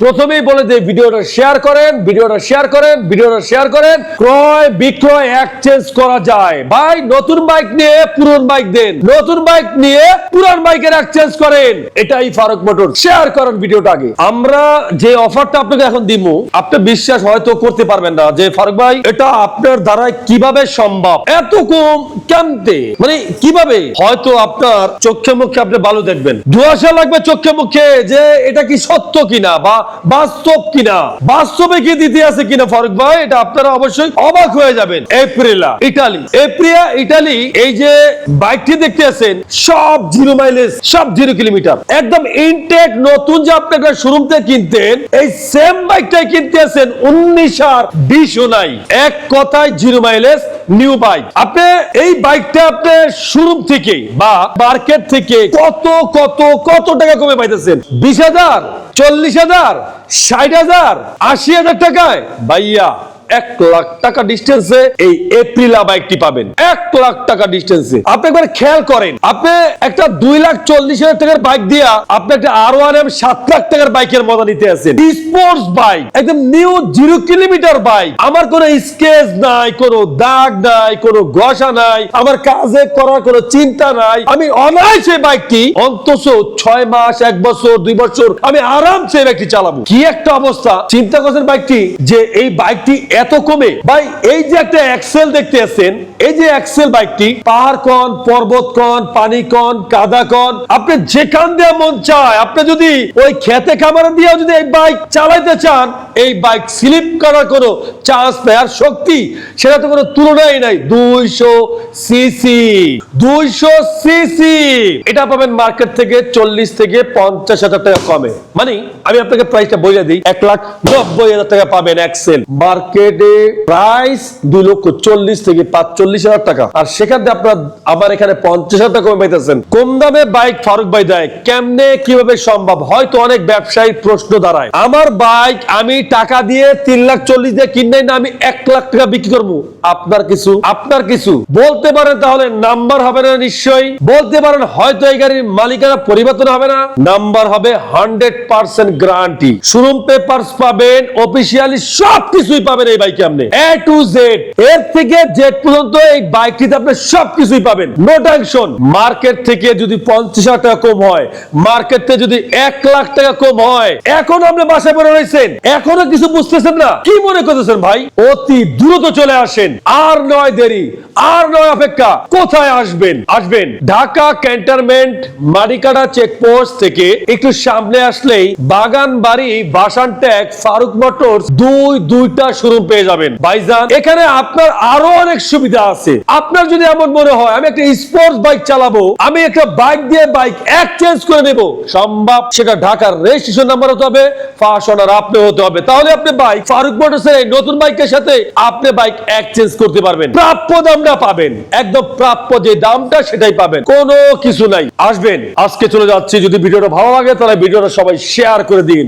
প্রথমেই বলে যে ভিডিওটা শেয়ার করেন, ভিডিওটা শেয়ার করেন, ভিডিওটা শেয়ার করেন। ক্রয়, বিক্রয় এক্সচেঞ্জ করা যায়। ভাই, নতুন বাইক নিয়ে পুরন বাইক দেন। নতুন বাইক নিয়ে পুরান বাইকের এক্সচেঞ্জ করেন। এটাই ফারুক মোটর। শেয়ার করেন ভিডিওটা আগে। আমরা যে অফারটা আপনাকে এখন দিমু, আপনি বিশ্বাস হয়তো করতে পারবেন না যে, ফারুক ভাই, এটা আপনার দ্বারা কীভাবে সম্ভব? এত কম কেমতে? মানে কীভাবে? হয়তো আপনার চোখে মুখে আপনি ভালো দেখবেন। দুয়াশা লাগবে চোখে মুখে যে, এটা কি সত্য কিনা? বা বাস্তব কিনা? বাস্তবে কি দিতে আছে কিনা, ফারুক ভাই? এটা আপনারা অবশ্যই অবাক হয়ে যাবেন। Aprilia Italy. এপ্রিয়া ইটালি, এই যে বাইকটি দেখতে আছেন, সব জিরো মাইলেজ, সব জিরো কিলোমিটার। একদম ইনটেক, নতুন যে আপনি একটা শোরুম থেকে কিনতেন, এই সেম বাইকটাই কিনতে আছেন, উনিশ আর বিশও নাই। এক কথায় জিরো মাইলেজ নিউ বাইক আপনি এই বাইকটা আপনি শোরুম থেকে বা মার্কেট থেকে কত কত কত টাকা কমে পাইতেছেন? বিশ হাজার? চল্লিশ হাজার ষাট হাজার আশি হাজার টাকায়। ভাইয়া এক লাখ টাকা ডিস্টেন্সে এই এপ্রিলা বাইকটি পাবেন। এক লাখ টাকা ডিস্টেন্সে আপনি একবার খেয়াল করেন, আপনি একটা দুই লাখ চল্লিশ হাজার টাকার বাইক দিয়া আপনি একটা আর ওয়ান এম সাত লাখ টাকার বাইকের মজা নিতে আছেন। স্পোর্টস বাইক একদম নিউ জিরো কিলোমিটার বাইক আমার কোনো স্কেচ নাই, কোনো দাগ নাই, কোনো ঘষা নাই, আমার কাজে করার কোনো চিন্তা নাই। আমি অনায়াসে বাইকটি অন্তত ছয় মাস, এক বছর, দুই বছর আমি আরামসে বাইকটি চালাবো। কি একটা অবস্থা। চিন্তা করছেন বাইকটি যে এই বাইকটি এত কমে। ভাই, এই যে একটা এক্সেল দেখতে আছেন, এই যে এক্সেল বাইকটি, পাহাড় কন পর্বত কন পানি কন কাদা কন আপনি যেখান দিয়ে মন চায়, আপনি যদি ওই খেতে খামারে দিয়েও যদি এই বাইক চালাইতে চান, এই বাইক স্লিপ করার কোনো চান্স নেই। আর শক্তি, সেটা তো কোনো তুলনাই নাই। দুইশো সিসি দুইশো সিসি। এটা পাবেন মার্কেট থেকে চল্লিশ থেকে পঞ্চাশ হাজার টাকা কমে। মানে আমি আপনাকে প্রাইসটা বলে দিই, এক লাখ নব্বই হাজার টাকা পাবেন এক্সেল মার্কেটে প্রাইস দুই লক্ষ চল্লিশ থেকে পাঁচচল্লিশ হাজার টাকা। আর সেখান আপনার আবার এখানে পঞ্চাশ হাজার টাকা কমে পাইতেছেন। কম দামে বাইক ফারুক ভাই দেয় কেমনে, কীভাবে সম্ভব? হয়তো অনেক ব্যবসায়ী প্রশ্ন দাঁড়ায়। আমার বাইক আমি টাকা দিয়ে তিন লাখ চল্লিশ দিয়ে কিনলাই না, আমি এক লাখ টাকা বিক্রি করব। আপনার কিছু? আপনার কিছু? বলতে পারেন তাহলে নাম্বার হবে না নিশ্চয়ই। বলতে পারেন হয়তো এই গাড়ির মালিকানা পরিবর্তন হবে না। নাম্বার হবে hundred percent guarantee showroom paper পাবেন অফিসিয়ালি সব কিছুই পাবেন এই বাইকে আপনি? এ টু জেড এর থেকে জেড পর্যন্ত এই বাইকটিতে আপনি সব কিছুই পাবেন। নো টেনশন মার্কেট থেকে যদি পঞ্চাশ হাজার টাকা কম হয় মার্কেট থেকে যদি এক লাখ টাকা কম হয়, এখন আপনি বাসায় পড়ে রয়েছেন। এখনও কিছু বুঝতেছেন না? কি মনে করতেছেন ভাই? অতি দ্রুত চলে আসেন। আর নয় দেরি, আর নয় অপেক্ষা। কোথায় আসবেন? আসবেন ঢাকা ক্যান্টনমেন্ট মারিকাটা চেকপোস্ট থেকে। একটু সামনে আসলেই বাগান বাড়ি বাসান ট্যাগ ফারুক মোটরস দুই, দুইটা শোরুম পেয়ে যাবেন। ভাইজান, এখানে আপনার আরও অনেক সুবিধা আছে। আপনার যদি এমন মনে হয়, আমি একটা স্পোর্টস বাইক চালাবো, আমি একটা বাইক দিয়ে বাইক এক্সচেঞ্জ করে নেব। সম্ভব, সেটা ঢাকার রেজিস্ট্রেশন নাম্বার হতে হবে ফার্স্ট ওনার আপনি হতে হবে। তাহলে আপনি বাইক ফারুক মোটরসের এই নতুন বাইকের সাথে আপনি বাইক এক্সচেঞ্জ করতে পারবেন। প্রাপ্য দামটা পাবেন। একদম প্রাপ্য যে দামটা, সেটাই পাবেন। কোনো কিছু নাই। আসবেন। আজকে চলে যাচ্ছি। যদি ভিডিওটা ভালো লাগে, তাহলে ভিডিওটা সবাই শেয়ার করে দিন।